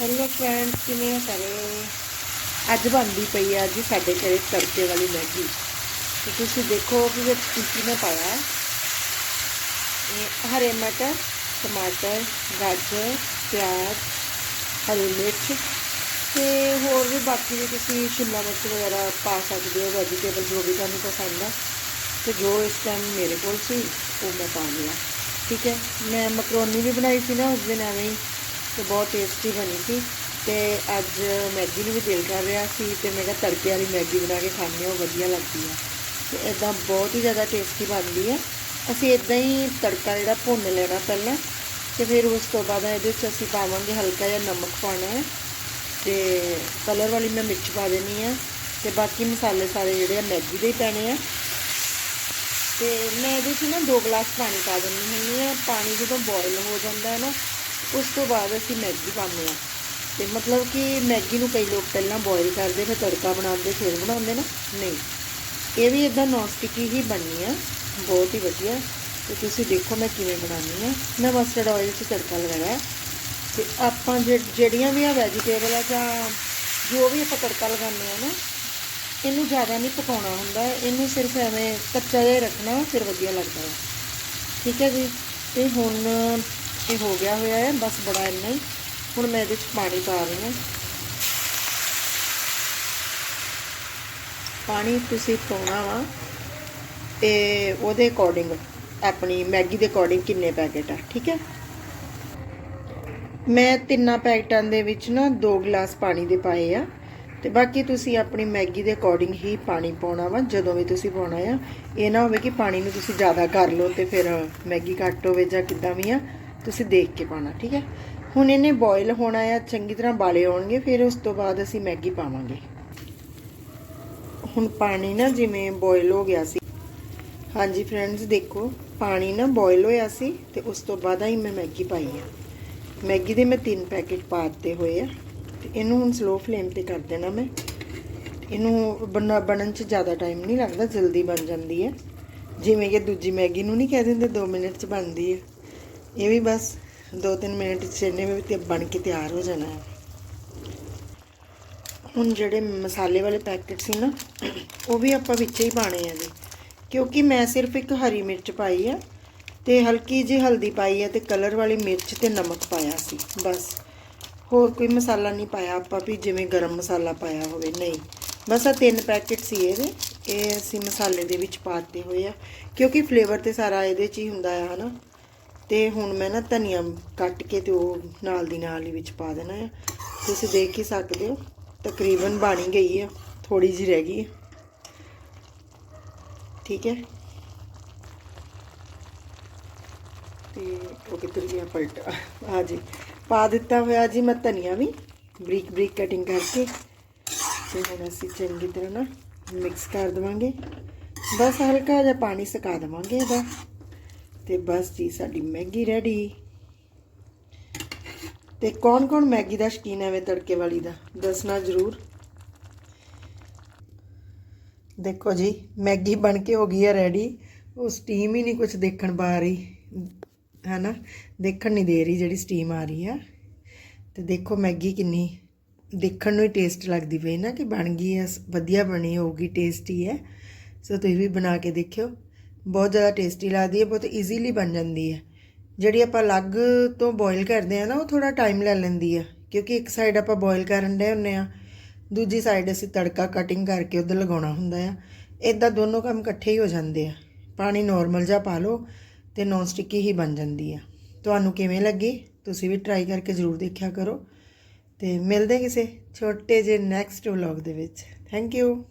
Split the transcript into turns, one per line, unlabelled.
Hello friends ਕਿਵੇਂ ਹੋ ਸਾਰੇ? ਅੱਜ ਬਣਦੀ ਪਈ ਆ ਜੀ ਸਾਡੇ ਘਰੇ ਤੜਕੇ ਵਾਲੀ ਮੈਗੀ। ਤੇ ਤੁਸੀਂ ਦੇਖੋ ਕਿ ਵਿੱਚ ਕੀ ਮੈਂ ਪਾਇਆ ਇਹ ਹਰੇ ਮਟਰ, ਟਮਾਟਰ, ਗਾਜਰ, ਪਿਆਜ਼, ਹਰੀ ਮਿਰਚ ਤੇ ਹੋਰ ਵੀ ਬਾਕੀ ਵੀ ਤੁਸੀਂ ਸ਼ਿਮਲਾ ਮਿਰਚ ਵਗੈਰਾ ਪਾ ਸਕਦੇ ਹੋ ਵੈਜੀਟੇਬਲ ਜੋ ਵੀ ਤੁਹਾਨੂੰ ਪਸੰਦ ਆ। ਤੇ ਜੋ ਇਸ ਟਾਈਮ ਮੇਰੇ ਕੋਲ ਸੀ, ਉਹ ਮੈਂ ਪਾ ਲਿਆ ਠੀਕ ਹੈ? ਮੈਂ ਮਕਰੋਨੀ ਵੀ ਬਣਾਈ ਸੀ ਨਾ, ਉਸ ਦਿਨ ਐਵੇਂ ਹੀ ਤੇ ਬਹੁਤ ਟੇਸਟੀ ਬਣੀ ਸੀ ਤੇ ਅੱਜ ਮੈਗੀ ਨੂੰ ਵੀ ਦਿਲ ਕਰ ਰਿਹਾ ਸੀ ਤੇ ਮੈਂ ਕਿਹਾ ਤੜਕੇ ਵਾਲੀ ਮੈਗੀ ਬਣਾ ਕੇ ਖਾਣੇ ਉਹ ਵਧੀਆ ਲੱਗਦੀ ਆ। ਤੇ ਇਦਾਂ ਬਹੁਤ ਹੀ ਜ਼ਿਆਦਾ ਟੇਸਟੀ ਬਣਦੀ ਹੈ ਅਸੀਂ ਇਦਾਂ ਹੀ ਤੜਕਾ ਜਿਹੜਾ ਭੁੰਨ ਲੈਣਾ ਪਹਿਲਾਂ ਤੇ ਫਿਰ ਉਸ ਤੋਂ ਬਾਅਦ ਇਹਦੇ ਵਿੱਚ ਅਸੀਂ ਪਾਵਾਂਗੇ ਹਲਕਾ ਜਿਹਾ ਨਮਕ ਪਾਉਣਾ ਹੈ ਤੇ ਕਲਰ ਵਾਲੀ ਮੈਂ ਮਿਰਚ ਪਾ ਦੇਣੀ ਆ ਤੇ ਬਾਕੀ ਮਸਾਲੇ ਸਾਰੇ ਜਿਹੜੇ ਆ ਮੈਗੀ ਦੇ ਹੀ ਪੈਣੇ ਆ। ਤੇ ਮੈਂ ਇਹਦੇ 'ਚ ਨਾ 2 ਗਲਾਸ ਪਾਣੀ ਪਾ ਦਿੰਦੀ ਹੁੰਦੀ ਆ ਪਾਣੀ ਜਦੋਂ ਬੋਇਲ ਹੋ ਜਾਂਦਾ ਹੈ ਨਾ ਉਸ ਤੋਂ ਬਾਅਦ ਅਸੀਂ ਮੈਗੀ ਪਾਉਂਦੇ ਹਾਂ। ਤੇ ਮਤਲਬ ਕਿ ਮੈਗੀ ਨੂੰ ਕਈ ਲੋਕ ਪਹਿਲਾਂ ਬੋਇਲ ਕਰਦੇ, ਫਿਰ ਤੜਕਾ ਬਣਾਉਂਦੇ, ਫਿਰ ਬਣਾਉਂਦੇ ਨਾ? ਨਹੀਂ। ਇਹ ਵੀ ਇਦਾਂ ਨੌਨ ਸਟਿਕੀ ਹੀ ਬਣਨੀ ਆ। ਬਹੁਤ ਹੀ ਵਧੀਆ। ਤੇ ਤੁਸੀਂ ਦੇਖੋ ਮੈਂ ਕਿਵੇਂ ਬਣਾਉਣੀ ਆ ਮੈਂ ਮਸਟਰਡ ਆਇਲ 'ਚ ਤੜਕਾ ਲਗਾਇਆ ਤੇ ਆਪਾਂ ਜਿਹੜੀਆਂ ਵੀ ਆ ਵੈਜੀਟੇਬਲ ਆ ਜਾਂ ਜੋ ਵੀ ਆਪਾਂ ਤੜਕਾ ਲਗਾਉਂਦੇ ਆ ਨਾ, ਇਹਨੂੰ ਜ਼ਿਆਦਾ ਨਹੀਂ ਪਕਾਉਣਾ ਹੁੰਦਾ। ਇਹਨੂੰ ਸਿਰਫ ਐਵੇਂ ਕੱਚਾ ਜਿਹਾ ਰੱਖਣਾ, ਫਿਰ ਵਧੀਆ ਲੱਗਦਾ। ਹੈ ਠੀਕ ਹੈ ਜੀ? ਤੇ ਹੁਣ ਇਹ ਹੋ ਗਿਆ ਹੋਇਆ ਹੈ, ਬਸ ਬੜਾ ਇੰਨਾ ਹੀ। ਹੁਣ ਮੈਂ ਇਹਦੇ ਵਿੱਚ ਪਾਣੀ ਪਾ ਰਹੀ ਹਾਂ। ਪਾਣੀ ਤੁਸੀਂ ਪਾਉਣਾ ਵਾ ਤੇ ਉਹਦੇ ਅਕੋਰਡਿੰਗ ਆਪਣੀ ਮੈਗੀ ਦੇ ਅਕੋਰਡਿੰਗ ਕਿੰਨੇ ਪੈਕੇਟ ਆ, ਠੀਕ ਹੈ? ਮੈਂ ਤਿੰਨਾਂ ਪੈਕਟਾਂ ਦੇ ਵਿੱਚ ਨਾ 2 ਗਲਾਸ ਪਾਣੀ ਦੇ ਪਾਏ ਆ। ਤੇ ਬਾਕੀ ਤੁਸੀਂ ਆਪਣੀ ਮੈਗੀ ਦੇ ਅਕੋਰਡਿੰਗ ਹੀ ਪਾਣੀ ਪਾਉਣਾ ਵਾ, ਜਦੋਂ ਵੀ ਤੁਸੀਂ ਪਾਉਣਾ ਆ। ਇਹ ਨਾ ਹੋਵੇ ਕਿ ਪਾਣੀ ਨੂੰ ਤੁਸੀਂ ਜ਼ਿਆਦਾ ਕਰ ਲਓ ਤੇ ਫਿਰ ਮੈਗੀ ਘੱਟ ਹੋਵੇ ਜਾਂ ਕਿੱਦਾਂ ਵੀ ਆ। ਤੁਸੀਂ ਦੇਖ ਕੇ ਪਾਣਾ ਠੀਕ ਹੈ? ਹੁਣ ਇਹਨੇ ਬੋਇਲ ਹੋਣਾ ਆ, ਚੰਗੀ ਤਰ੍ਹਾਂ ਬਾਲੇ ਆਉਣਗੇ ਫਿਰ ਉਸ ਤੋਂ ਬਾਅਦ ਅਸੀਂ ਮੈਗੀ ਪਾਵਾਂਗੇ। ਹੁਣ ਪਾਣੀ ਨਾ ਜਿਵੇਂ ਬੋਇਲ ਹੋ ਗਿਆ ਸੀ। ਹਾਂਜੀ ਫਰੈਂਡਸ ਦੇਖੋ, ਪਾਣੀ ਨਾ ਬੋਇਲ ਹੋਇਆ ਸੀ ਤੇ ਉਸ ਤੋਂ ਬਾਅਦ ਹੀ ਮੈਂ ਮੈਗੀ ਪਾਈ ਆ। ਮੈਗੀ ਦੇ ਮੈਂ ਤਿੰਨ ਪੈਕੇਟ ਪਾ ਦਿੱਤੇ ਹੋਏ ਆ। ਤੇ ਇਹਨੂੰ ਹੁਣ ਸਲੋ ਫਲੇਮ ਤੇ ਕਰ ਦੇਣਾ ਮੈਂ। ਇਹਨੂੰ ਬਣਨ 'ਚ ਜ਼ਿਆਦਾ ਟਾਈਮ ਨਹੀਂ ਲੱਗਦਾ, ਜਲਦੀ ਬਣ ਜਾਂਦੀ ਹੈ। ਜਿਵੇਂ ਕਿ ਦੂਜੀ ਮੈਗੀ ਨੂੰ ਨਹੀਂ ਕਹਿ ਦਿੰਦੇ 2 ਮਿੰਟ 'ਚ ਬਣਦੀ ਹੈ। ਇਹ ਵੀ ਬਸ 2-3 ਮਿੰਟ 'ਚ ਇਹਨੇ ਵੀ ਤੇ ਬਣ ਕੇ ਤਿਆਰ ਹੋ ਜਾਣਾ ਹੈ। ਹੁਣ ਜਿਹੜੇ ਮਸਾਲੇ ਵਾਲੇ ਪੈਕੇਟ ਸੀ ਨਾ, ਉਹ ਵੀ ਆਪਾਂ ਵਿੱਚ ਹੀ ਪਾਣੇ ਆ ਜੀ। ਕਿਉਂਕਿ ਮੈਂ ਸਿਰਫ ਇੱਕ ਹਰੀ ਮਿਰਚ ਪਾਈ ਆ ਤੇ ਹਲਕੀ ਜਿਹੀ ਹਲਦੀ ਪਾਈ ਆ ਤੇ ਕਲਰ ਵਾਲੀ ਮਿਰਚ ਤੇ ਨਮਕ ਪਾਇਆ ਸੀ, ਬਸ। ਹੋਰ ਕੋਈ ਮਸਾਲਾ ਨਹੀਂ ਪਾਇਆ ਆਪਾਂ ਵੀ ਜਿਵੇਂ ਗਰਮ ਮਸਾਲਾ ਪਾਇਆ ਹੋਵੇ, ਨਹੀਂ। ਬਸ ਆ ਤਿੰਨ ਪੈਕੇਟ ਸੀ ਇਹਦੇ, ਇਹ ਅਸੀਂ ਮਸਾਲੇ ਦੇ ਵਿੱਚ ਪਾਤੇ ਹੋਏ ਆ। ਕਿਉਂਕਿ ਫਲੇਵਰ ਤੇ ਸਾਰਾ ਇਹਦੇ 'ਚ ਹੀ ਹੁੰਦਾ ਆ, ਹਨਾ। ਤੇ ਹੁਣ ਮੈਂ ਨਾ ਧਨੀਆ ਕੱਟ ਕੇ ਤੇ ਉਹ ਨਾਲ ਦੀ ਨਾਲ ਹੀ ਵਿੱਚ ਪਾ ਦੇਣਾ ਆ। ਤੁਸੀਂ ਦੇਖ ਹੀ ਸਕਦੇ ਹੋ, ਤਕਰੀਬਨ ਬਣੀ ਗਈ ਆ ਥੋੜੀ ਜਿਹੀ ਰਹਿ ਗਈ ਠੀਕ ਹੈ। ਤੇ ਉਹ ਕਿੱਧਰ ਗਿਆ? ਪਲਟਾ। ਆ ਜੀ। ਪਾ ਦਿੱਤਾ ਹੋਇਆ ਜੀ ਮੈਂ ਧਨੀਆ ਵੀ। ਬਰੀਕ ਬਰੀਕ ਕਟਿੰਗ ਕਰਕੇ। ਤੇ ਹੁਣ ਅਸੀਂ ਚੰਗੀ ਤਰ੍ਹਾਂ ਨਾ ਮਿਕਸ ਕਰ ਦਵਾਂਗੇ। ਬਸ ਹਲਕਾ ਜਿਹਾ ਪਾਣੀ ਸੁਕਾ ਦਵਾਂਗੇ ਇਹਦਾ। ਤੇ ਬਸ ਜੀ, ਸਾਡੀ ਮੈਗੀ ਰੈਡੀ ਤੇ ਕੌਣ ਕੌਣ ਮੈਗੀ ਦਾ ਸ਼ਕੀਨ ਹੈ ਤੜਕੇ ਵਾਲੀ ਦਾ? ਦੱਸਣਾ ਜ਼ਰੂਰ। ਦੇਖੋ ਜੀ, ਮੈਗੀ ਬਣ ਕੇ ਹੋ ਗਈ ਹੈ ਰੈਡੀ ਉਹ ਸਟੀਮ ਹੀ ਨਹੀਂ ਕੁਝ ਦੇਖਣ ਪਾ ਰਹੀ। ਹੈਨਾ? ਦੇਖਣ ਨਹੀਂ ਦੇ ਰਹੀ ਜਿਹੜੀ ਸਟੀਮ ਆ ਰਹੀ ਆ। ਤੇ ਦੇਖੋ ਮੈਗੀ ਕਿੰਨੀ, ਦੇਖਣ ਨੂੰ ਹੀ ਟੇਸਟ ਲੱਗਦੀ ਪਈ ਨਾ ਕਿ ਬਣ ਗਈ ਹੈ, ਵਧੀਆ ਬਣੀ ਹੋਊਗੀ ਟੇਸਟੀ ਹੈ। ਸੋ ਤੁਸੀਂ ਵੀ ਬਣਾ ਕੇ ਦੇਖਿਓ। ਬਹੁਤ ਜ਼ਿਆਦਾ ਟੇਸਟੀ ਲੱਗਦੀ ਹੈ, ਬਹੁਤ ਈਜ਼ੀਲੀ ਬਣ ਜਾਂਦੀ ਹੈ। ਜਿਹੜੀ ਆਪਾਂ ਅਲੱਗ ਤੋਂ ਬੋਇਲ ਕਰਦੇ ਆ ਨਾ, ਉਹ ਥੋੜਾ ਟਾਈਮ ਲੈ ਲੈਂਦੀ ਆ ਕਿਉਂਕਿ ਇੱਕ ਸਾਈਡ ਆਪਾਂ ਬੋਇਲ ਕਰਨ ਦੇ ਹੁੰਨੇ ਆ ਦੂਜੀ ਸਾਈਡ ਅਸੀਂ ਤੜਕਾ ਕਟਿੰਗ ਕਰਕੇ ਉਧਰ ਲਗਾਉਣਾ ਹੁੰਦਾ ਆ ਇਦਾਂ ਦੋਨੋਂ ਕੰਮ ਇਕੱਠੇ ਹੀ ਹੋ ਜਾਂਦੇ ਆ। ਪਾਣੀ ਨਾਰਮਲ ਜਿਹਾ ਪਾ ਲਓ ਤੇ ਨੌਨ ਸਟਿੱਕੀ ਹੀ ਬਣ ਜਾਂਦੀ ਆ ਤੁਹਾਨੂੰ ਕਿਵੇਂ ਲੱਗੀ? ਤੁਸੀਂ ਵੀ ਟਰਾਈ ਕਰਕੇ ਜ਼ਰੂਰ ਦੇਖਿਆ ਕਰੋ। ਤੇ ਮਿਲਦੇ ਕਿਸੇ ਛੋਟੇ ਜਿਹੇ ਨੈਕਸਟ ਵਲੌਗ ਦੇ ਵਿੱਚ। Thank you